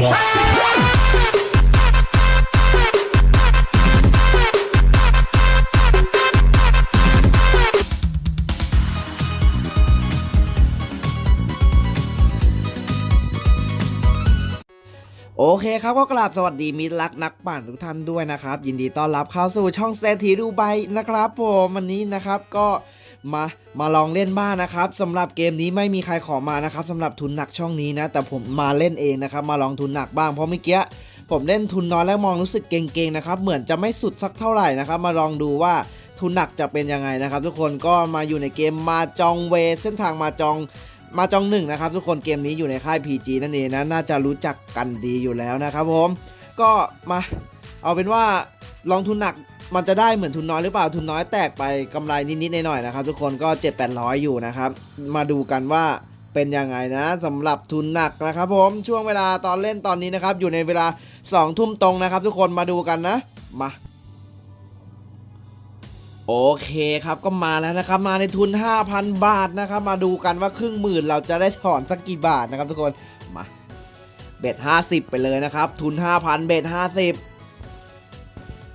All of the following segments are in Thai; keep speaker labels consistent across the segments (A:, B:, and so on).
A: Mossy.
B: โอเคครับก็กราบสวัสดีมิตรรักนักปั่นทุกท่านด้วยนะครับ ยินดีต้อนรับเข้าสู่ช่องเซทีดูไบนะครับผมวันนี้นะครับก็ มามาลองเล่นบ้างนะครับสำหรับเกมนี้ไม่มีใครขอมานะครับสำหรับทุนหนักช่องนี้นะ แต่ผมมาเล่นเองนะครับ มาลองทุนหนักบ้างเพราะเมื่อกี้ผมเล่นทุนน้อยแล้วมองรู้สึกเก่งๆนะครับ เหมือนจะไม่สุดสักเท่าไหร่นะครับ มาลองดูว่าทุนหนักจะเป็นยังไงนะครับ ทุกคนก็มาอยู่ในเกมมาจองเว เส้นทางมาจองมาจองหนึ่งนะครับทุกคนเกมนี้อยู่ในค่าย PG นั่นเองนะน่าจะรู้จักกันดีอยู่แล้วนะครับผมก็มาเอาเป็นว่าลองทุนหนัก มันจะได้เหมือนทุนน้อยหรือเปล่าทุนน้อยแตกไปกำไรนิดๆหน่อยๆนะครับ ทุกคนก็ 7 8 0 0 อยู่นะครับ มาดูกันว่าเป็นยังไงนะสำหรับทุนหนักนะครับผมช่วงเวลาตอนเล่นตอนนี้นะครับ อยู่ในเวลา 2 ทุ่มตรงนะครับ ทุกคนมาดูกันนะ มาโอเคครับก็มาแล้วนะครับมาในทุน 5,000 บาทนะครับมาดูกันว่าครึ่งหมื่นเราจะได้ถอนสักกี่บาทนะครับทุกคนมาเบ็ด50 ไปเลยนะครับ ทุน 5,000เบ็ด50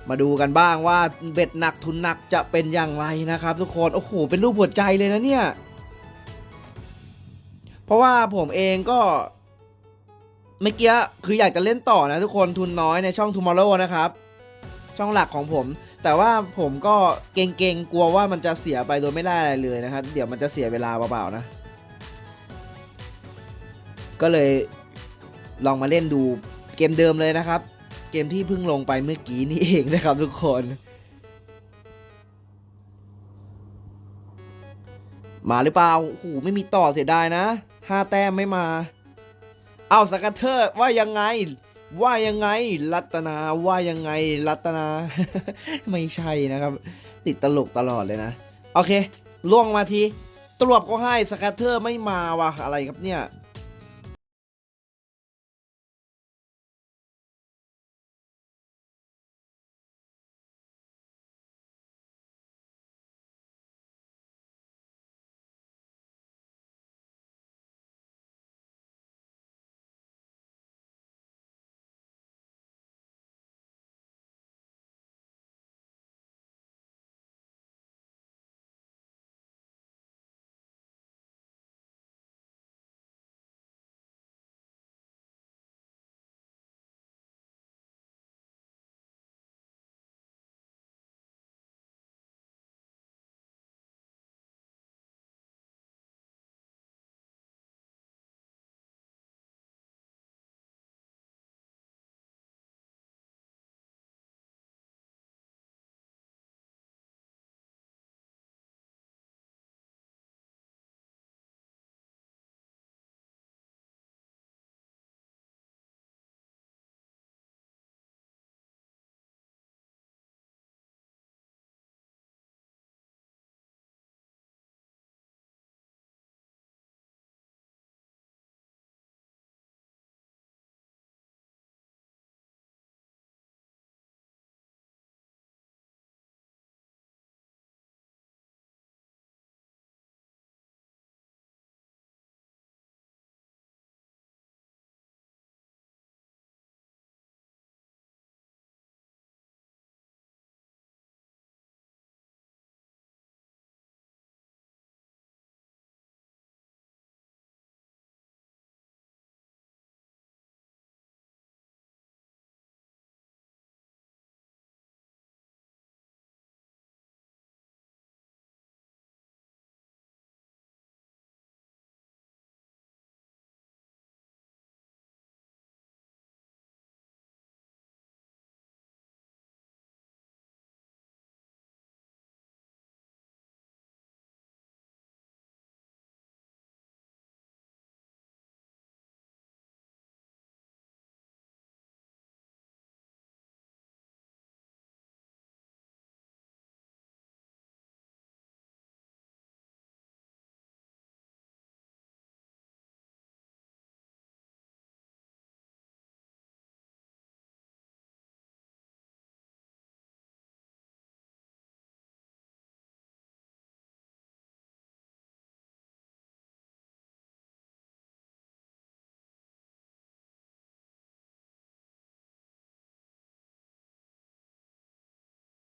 B: มาดูกันบ้างว่าเบ็ดหนักทุนหนักจะเป็นอย่างไรนะครับ ทุกคน โอ้โห เป็นรูปหัวใจเลยนะเนี่ย เพราะว่าผมเองก็เมื่อกี้คืออยากจะเล่นต่อนะทุกคนทุนน้อยในช่อง Tomorrow นะครับ ช่องหลักของผม แต่ว่าผมก็เก่งๆกลัวว่ามันจะเสียไปโดยไม่ได้อะไรเลยนะครับ เดี๋ยวมันจะเสียเวลาเปล่าๆนะ ก็เลยลองมาเล่นดูเกมเดิมเลยนะครับ เกมที่เพิ่งลงไปเมื่อกี้นี่เองนะครับทุกคน มาหรือเปล่าโอ้โหไม่มีต่อเสียดายนะห้าแต้มไม่มา เอาสกัตเทอร์ว่ายังไง ว่ายังไง รัตนาว่ายังไง รัตนา ไม่ใช่นะครับ ติดตลกตลอดเลยนะ โอเค ล่วงมาทีตรวจก็ให้สกัตเทอร์ไม่มาว่ะอะไรครับเนี่ย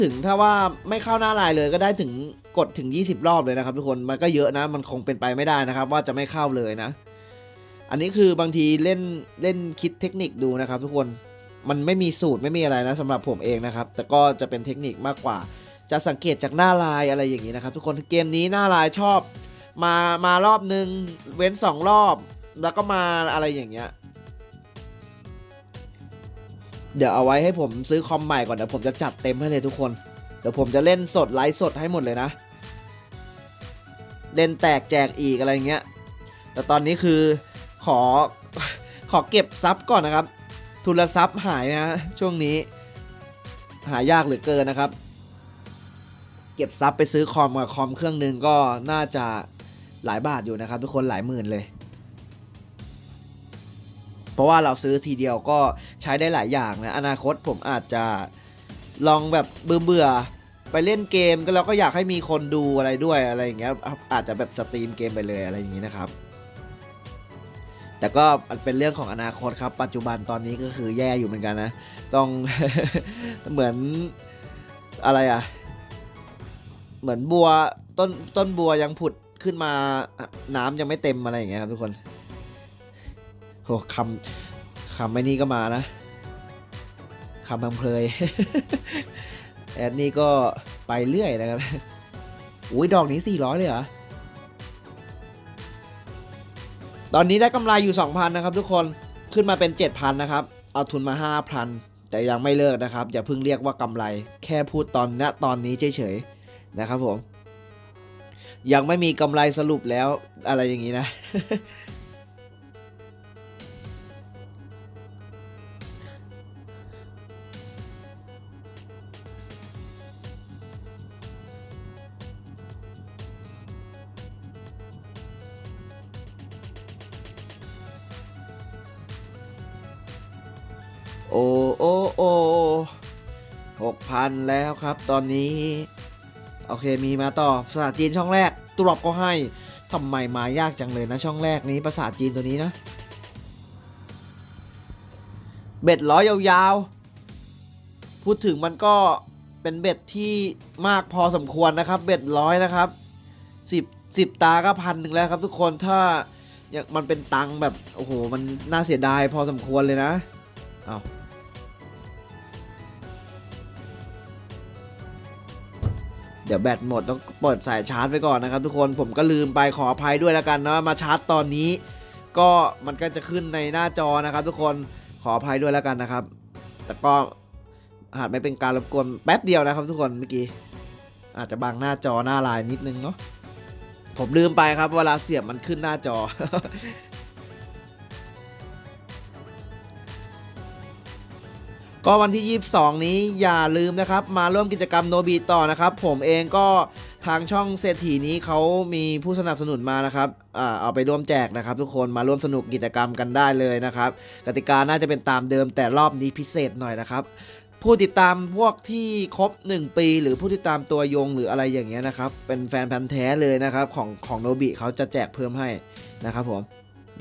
B: ถึงถ้าว่าไม่เข้าหน้าลน์เลยก็ได้ถึงกดถึง 20 รอบเลยนะครับทุกคนมันก็เยอะนะ มันคงเป็นไปไม่ได้นะครับ ว่าจะไม่เข้าเลยนะ อันนี้คือบางทีเล่นเล่นคิดเทคนิคดูนะครับ ทุกคนมันไม่มีสูตรไม่มีอะไรนะสำหรับผมเองนะครับ แต่ก็จะเป็นเทคนิคมากกว่า จะสังเกตจากหน้าลน์อะไรอย่างนี้นะครับ ทุกคนเกมนี้หน้าลน์ชอบ มามารอบนึง เว้นสองรอบ แล้วก็มาอะไรอย่างเงี้ย เดี๋ยวเอาไว้ให้ผมซื้อคอมใหม่ก่อนเดี๋ยวผมจะจัดเต็มให้เลยทุกคน เดี๋ยวผมจะเล่นสดไลฟ์สดให้หมดเลยนะ เล่นแตกแจกอีกอะไรเงี้ย แต่ตอนนี้คือขอขอเก็บซับก่อนนะครับ ทุนทรัพย์หายนะฮะช่วงนี้ หายากเหลือเกินนะครับ เก็บซับไปซื้อคอมกับคอมเครื่องหนึ่งก็น่าจะหลายบาทอยู่นะครับ ทุกคนหลายหมื่นเลย เพราะว่าเราซื้อทีเดียวก็ใช้ได้หลายอย่างนะอนาคตผมอาจจะลองแบบเบื่อเบื่อๆไปเล่นเกมก็เราก็อยากให้มีคนดูอะไรด้วยอะไรอย่างเงี้ยอาจจะแบบสตรีมเกมไปเลยอะไรอย่างงี้นะครับ แต่ก็มันเป็นเรื่องของอนาคตครับ ปัจจุบันตอนนี้ก็คือแย่อยู่เหมือนกันนะ ต้องเหมือนอะไรอะ เหมือนบัวต้นต้นบัวยังผุดขึ้นมาน้ำยังไม่เต็มอะไรอย่างเงี้ยครับทุกคน โหคำคำไม่นี่ก็มานะคำพังเพลยแอดนี่ก็ไปเรื่อยนะครับอุ้ยดอกนี้ 400 เลยเหรอ ตอนนี้ได้กำไรอยู่ 2,000 นะครับทุกคนขึ้นมาเป็น 7,000 นะครับ เอาทุนมา 5,000 แต่ยังไม่เลิกนะครับ อย่าเพิ่งเรียกว่ากำไร แค่พูดตอนณตอนนี้เฉยๆ นะครับผม ยังไม่มีกำไรสรุปแล้วอะไรอย่างนี้นะ โอ้โอหกพันแล้วครับตอนนี้ โอเคมีมาต่อภาษาจีนช่องแรกตุรบก็ให้ทำไมมายากจังเลยนะช่องแรกนี้ภาษาจีนตัวนี้นะเบ็ดร้อยยาวๆ พูดถึงมันก็เป็นเบ็ดที่มากพอสมควรนะครับ เบ็ดร้อยนะครับสิบสิบตาก็พันหนึ่งแล้วครับทุกคนถ้าอย่างมันเป็นตังค์แบบ โอ้โห มันน่าเสียดายพอสมควรเลยนะ เอาเดี๋ยวแบตหมดต้องเปิดสายชาร์จไว้ก่อนนะครับทุกคนผมก็ลืมไปขออภัยด้วยแล้วกันนะมาชาร์จตอนนี้ ก็มันก็จะขึ้นในหน้าจอนะครับ ทุกคนขออภัยด้วยแล้วกันนะครับ แต่ก็อาจไม่เป็นการรบกวนแป๊บเดียวนะครับ ทุกคนเมื่อกี้อาจจะบังหน้าจอหน้าลน์นิดนึงเนาะผมลืมไปครับเวลาเสียบมันขึ้นหน้าจอ ก็วันที่ 22 นี้อย่าลืมนะครับ มาร่วมกิจกรรมโนบีต่อนะครับ ผมเองก็ทางช่องเศรษฐีนี้เขามีผู้สนับสนุนมานะครับอ่าเอาไปร่วมแจกนะครับ ทุกคนมาร่วมสนุกกิจกรรมกันได้เลยนะครับ กติกาน่าจะเป็นตามเดิมแต่รอบนี้พิเศษหน่อยนะครับ ผู้ติดตามพวกที่ครบ 1 ปี หรือผู้ติดตามตัวยงหรืออะไรอย่างเงี้ยนะครับ เป็นแฟนพันธ์แท้เลยนะครับของของโนบิเขาจะแจกเพิ่มให้นะครับผม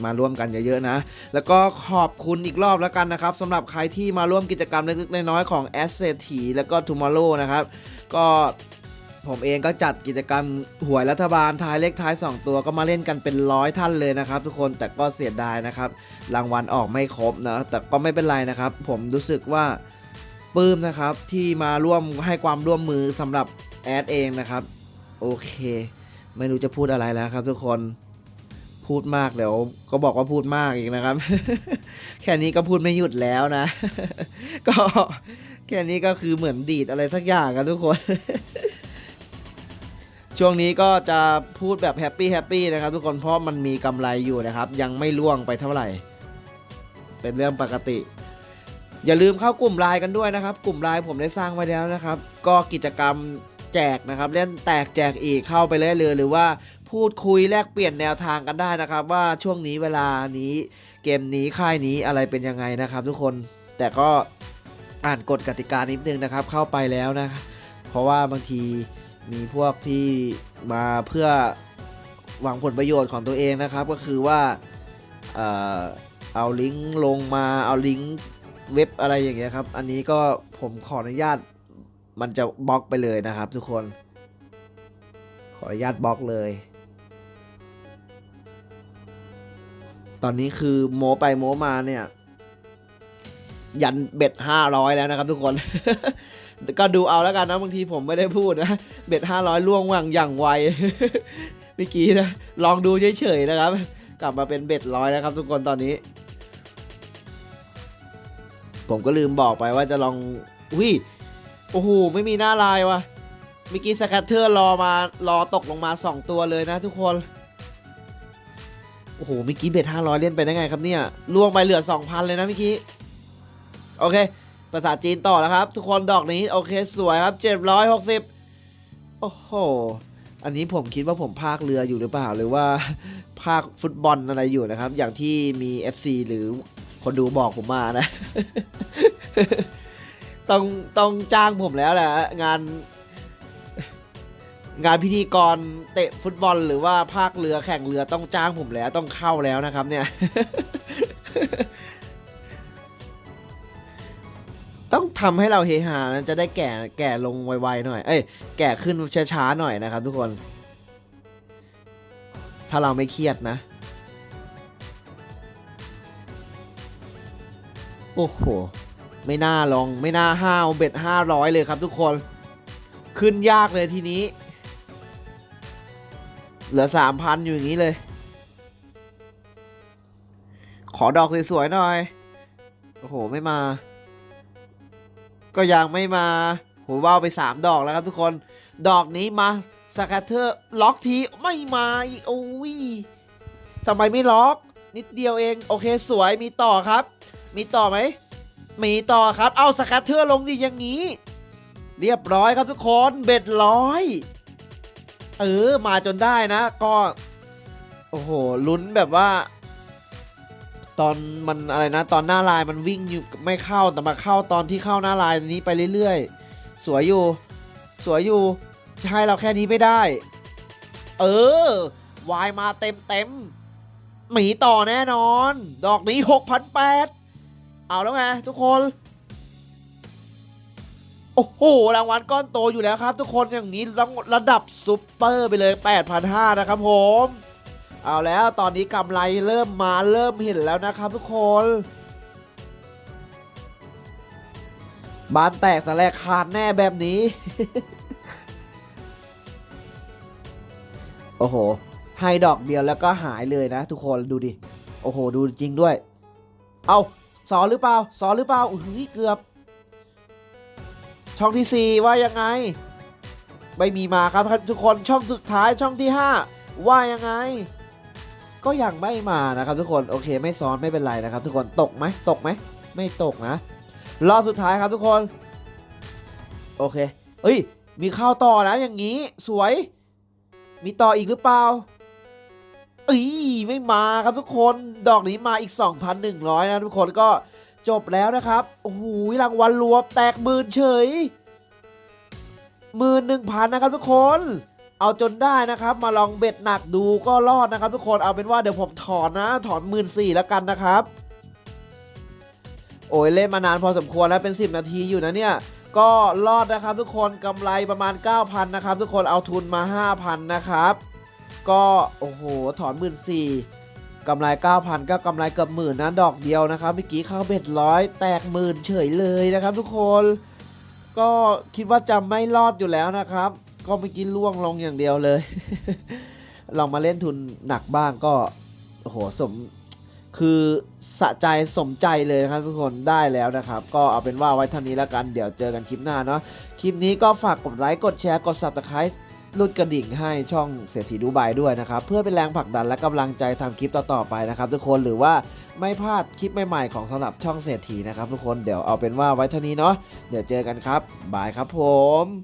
B: มาร่วมกันเยอะๆนะ แล้วก็ขอบคุณอีกรอบแล้วกันนะครับสำหรับใครที่มาร่วมกิจกรรมเล็กๆน้อยๆของ a s s e t ีแล้วก็ Tomorrow นะครับ ก็ผมเองก็จัดกิจกรรมหวยรัฐบาลทายเลขท้าย 2 ตัวก็มาเล่นกันเป็นร้อยท่านเลยนะครับ ทุกคนแต่ก็เสียดายนะครับ รางวัลออกไม่ครบนะ แต่ก็ไม่เป็นไรนะครับ ผมรู้สึกว่าปลื้มนะครับที่มาร่วมให้ความร่วมมือสำหรับแอดเองนะครับ โอเค ไม่รู้จะพูดอะไรแล้วครับทุกคน พูดมากเดี๋ยวก็บอกว่าพูดมากอีกนะครับ แค่นี้ก็พูดไม่หยุดแล้วนะ ก็แค่นี้ก็คือเหมือนดีดอะไรสักอย่างกันทุกคน ช่วงนี้ก็จะพูดแบบแฮปปี้แฮปปี้นะครับทุกคนเพราะมันมีกำไรอยู่นะครับ ยังไม่ล่วงไปเท่าไหร่ เป็นเรื่องปกติ อย่าลืมเข้ากลุ่มไลน์กันด้วยนะครับ กลุ่มไลน์ผมได้สร้างไว้แล้วนะครับ ก็กิจกรรมแจกนะครับเล่นแตกแจกอีกเข้าไปเลยเลยหรือว่า พูดคุยแลกเปลี่ยนแนวทางกันได้นะครับ ว่าช่วงนี้เวลานี้เกมนี้ค่ายนี้อะไรเป็นยังไงนะครับ ทุกคนแต่ก็อ่านกฎกติกานิดนึงนะครับ เข้าไปแล้วนะ เพราะว่าบางทีมีพวกที่มาเพื่อหวังผลประโยชน์ของตัวเองนะครับ ก็คือว่าเออเอาลิงก์ลงมาเอาลิงก์เว็บอะไรอย่างเงี้ยครับ อันนี้ก็ผมขออนุญาตมันจะบล็อกไปเลยนะครับ ทุกคน ขออนุญาตบล็อกเลย ตอนนี้คือโมไปโมมาเนี่ย ยันเบ็ดห้าร้อยแล้วนะครับทุกคน ก็ดูเอาแล้วกันนะบางทีผมไม่ได้พูดนะ เบ็ดห้าร้อยล่วงว่างอย่างไวเมื่อกี้นะ ลองดูเฉยๆนะครับ กลับมาเป็นเบ็ดร้อยแล้วครับทุกคนตอนนี้ ผมก็ลืมบอกไปว่าจะลองอุ้ยโอ้โหไม่มีหน้าลายวะเมื่อกี้สแคตเตอร์รอมารอตกลงมา 2 ตัวเลยนะทุกคน โอ้โหเมื่อกี้เบ็ด500เล่นไปได้ไงครับเนี่ยล่วงไปเหลือ2,000เลยนะเมื่อกี้ โอเค ภาษาจีนต่อแล้วครับ ทุกคนดอกนี้โอเคสวยครับ760โอ้โห อันนี้ผมคิดว่าผมพากเรืออยู่หรือเปล่า หรือว่าภาคฟุตบอลอะไรอยู่นะครับ อย่างที่มี FC หรือคนดูบอกผมมานะ ต้องต้องจ้างผมแล้วแหละงาน งานพิธีกรเตะฟุตบอลหรือว่าภาคเรือแข่งเรือต้องจ้างผมแล้วต้องเข้าแล้วนะครับเนี่ย ต้องทำให้เราเฮฮานะจะได้แก่แก่ลงไวๆหน่อย เอ้ยแก่ขึ้นช้าๆหน่อยนะครับ ทุกคน ถ้าเราไม่เครียดนะ โอ้โห ไม่น่าลองไม่น่าห้าวเบ็ดห้าร้อยเลยครับทุกคน ขึ้นยากเลยทีนี้ เหลือสามพันอยู่อย่างนี้เลย ขอดอกสวยๆหน่อย โอ้โห ไม่มา ก็ยังไม่มาโหว่าวไป3ดอกแล้วครับทุกคน ดอกนี้มาสแคตเตอร์ล็อกทีไม่มาอีกโอ้ยทำไมไม่ล็อก นิดเดียวเอง โอเคสวยมีต่อครับ มีต่อไหม มีต่อครับ เอาสแคตเตอร์ลงดิอย่างนี้ เรียบร้อยครับทุกคนเบ็ดร้อย เออมาจนได้นะก็โอ้โหลุ้นแบบว่า ตอนมันอะไรนะ ตอนหน้าลายมันวิ่งอยู่ไม่เข้าแต่มาเข้าตอนที่เข้าหน้าลายนี้ไปเรื่อยๆ สวยอยู่ สวยอยู่จะให้เราแค่นี้ไม่ได้ เออวายมาเต็มเต็มๆหมีต่อแน่นอน ดอกนี้หกพันแปดเอาแล้วไงทุกคน อ้โห รางวัลก้อนโตอยู่แล้วครับ ทุกคนอย่างนี้ระดับซุปเปอร์ไปเลย 8,500 นะครับผม เอาแล้วตอนนี้กำไรเริ่มมาเริ่มเห็นแล้วนะครับทุกคนบ้านแตกสแลกขาดแน่แบบนี้ โอ้โห ให้ดอกเดียวแล้วก็หายเลยนะทุกคนดูดิ โอ้โห ดูจริงด้วย เอาสอนหรือเปล่า สอนหรือเปล่าอุ้ยเกือบ ช่องที่ 4 ว่ายังไง ไม่มีมาครับทุกคนช่องสุดท้ายช่องที่ 5 ว่ายังไง ก็ยังไม่มานะครับทุกคนโอเคไม่ซ้อนไม่เป็นไรนะครับทุกคนตกไหมตกไหมไม่ตกนะรอบสุดท้ายครับทุกคน โอเคเอ้ย มีข้าวต่อนะอย่างนี้ สวย มีต่ออีกหรือเปล่าเอ้ยไม่มาครับทุกคนดอกนี้มาอีก 2,100 นะทุกคนก็ จบแล้วนะครับ โอ้โหรางวัลรวมแตกหมื่นเฉยหมื่นหนึ่งพันนะครับทุกคน เอาจนได้นะครับ มาลองเบ็ดหนักดูก็รอดนะครับ ทุกคนเอาเป็นว่าเดี๋ยวผมถอนนะ ถอนหมื่นสี่แล้วกันนะครับ โอ้ยเล่นมานานพอสมควรแล้วเป็น 10 นาทีอยู่นะเนี่ย ก็รอดนะครับทุกคนกำไรประมาณ 9,000นะครับทุกคนเอาทุนมา 5,000นะครับ ก็โอ้โหถอนหมื่นสี่ กำไร 9,000 ก็กำไรเกือบหมื่นนะดอกเดียวนะครับเมื่อกี้เข้าเบ็ดร้อยแตกหมื่นเฉยเลยนะครับ ทุกคนก็คิดว่าจะไม่รอดอยู่แล้วนะครับ ก็เมื่อกี้ล่วงลงอย่างเดียวเลย ลองมาเล่นทุนหนักบ้างก็โอ้โหสมคือสะใจสมใจเลยนะครับทุกคนได้แล้วนะครับ ก็เอาเป็นว่าไว้เท่านี้แล้วกันเดี๋ยวเจอกันคลิปหน้าเนาะคลิปนี้ก็ฝากกดไลค์กดแชร์กด subscribe รุดกระดิ่งให้ช่องเศรษฐีดูไบด้วยนะครับ เพื่อเป็นแรงผลักดันและกำลังใจทำคลิปต่อๆไปนะครับ ทุกคนหรือว่าไม่พลาดคลิปใหม่ๆของสำหรับช่องเศรษฐีนะครับ ทุกคนเดี๋ยวเอาเป็นว่าไว้เท่านี้เนาะเดี๋ยวเจอกันครับบายครับผม